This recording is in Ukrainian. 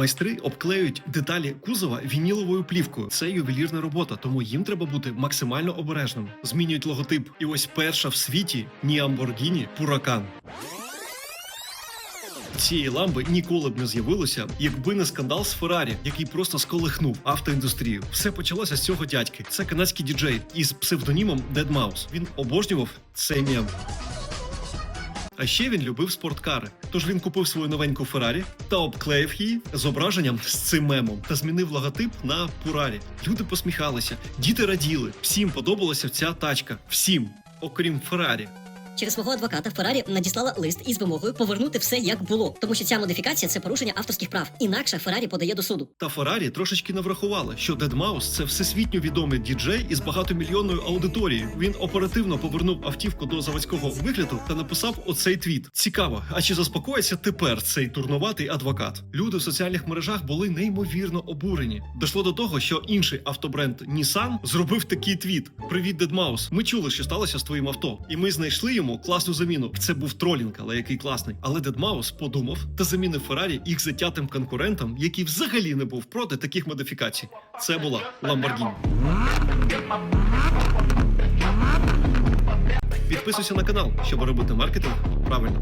Майстри обклеюють деталі кузова вініловою плівкою. Це ювелірна робота, тому їм треба бути максимально обережним. Змінюють логотип. І ось перша в світі Lamborghini Huracan. Цієї ламби ніколи б не з'явилося, якби не скандал з Феррарі, який просто сколихнув автоіндустрію. Все почалося з цього дядьки. Це канадський діджей із псевдонімом Dead Mouse. Він обожнював цей. А ще він любив спорткари. Тож він купив свою новеньку Феррарі та обклеїв її зображенням з цим мемом та змінив логотип на Пурарі. Люди посміхалися, діти раділи. Всім подобалася ця тачка. Всім, окрім Феррарі. Через свого адвоката Феррарі надіслала лист із вимогою повернути все як було, тому що ця модифікація це порушення авторських прав. Інакше Феррарі подає до суду. Та Феррарі трошечки не врахувала, що Дед Маус це всесвітньо відомий діджей із багатомільйонною аудиторією. Він оперативно повернув автівку до заводського вигляду та написав оцей твіт. Цікаво, а чи заспокоїться тепер цей турнуватий адвокат? Люди в соціальних мережах були неймовірно обурені. Дошло до того, що інший автобренд Nissan зробив такий твіт: Привіт, Дед Маус. Ми чули, що сталося з твоїм авто, і ми знайшли йому класну заміну. Це був тролінг, але який класний. Але Дед Маус подумав та замінив Феррарі їх затятим конкурентом, який взагалі не був проти таких модифікацій. Це була Ламборгіні. Підписуйся на канал, щоб робити маркетинг правильно.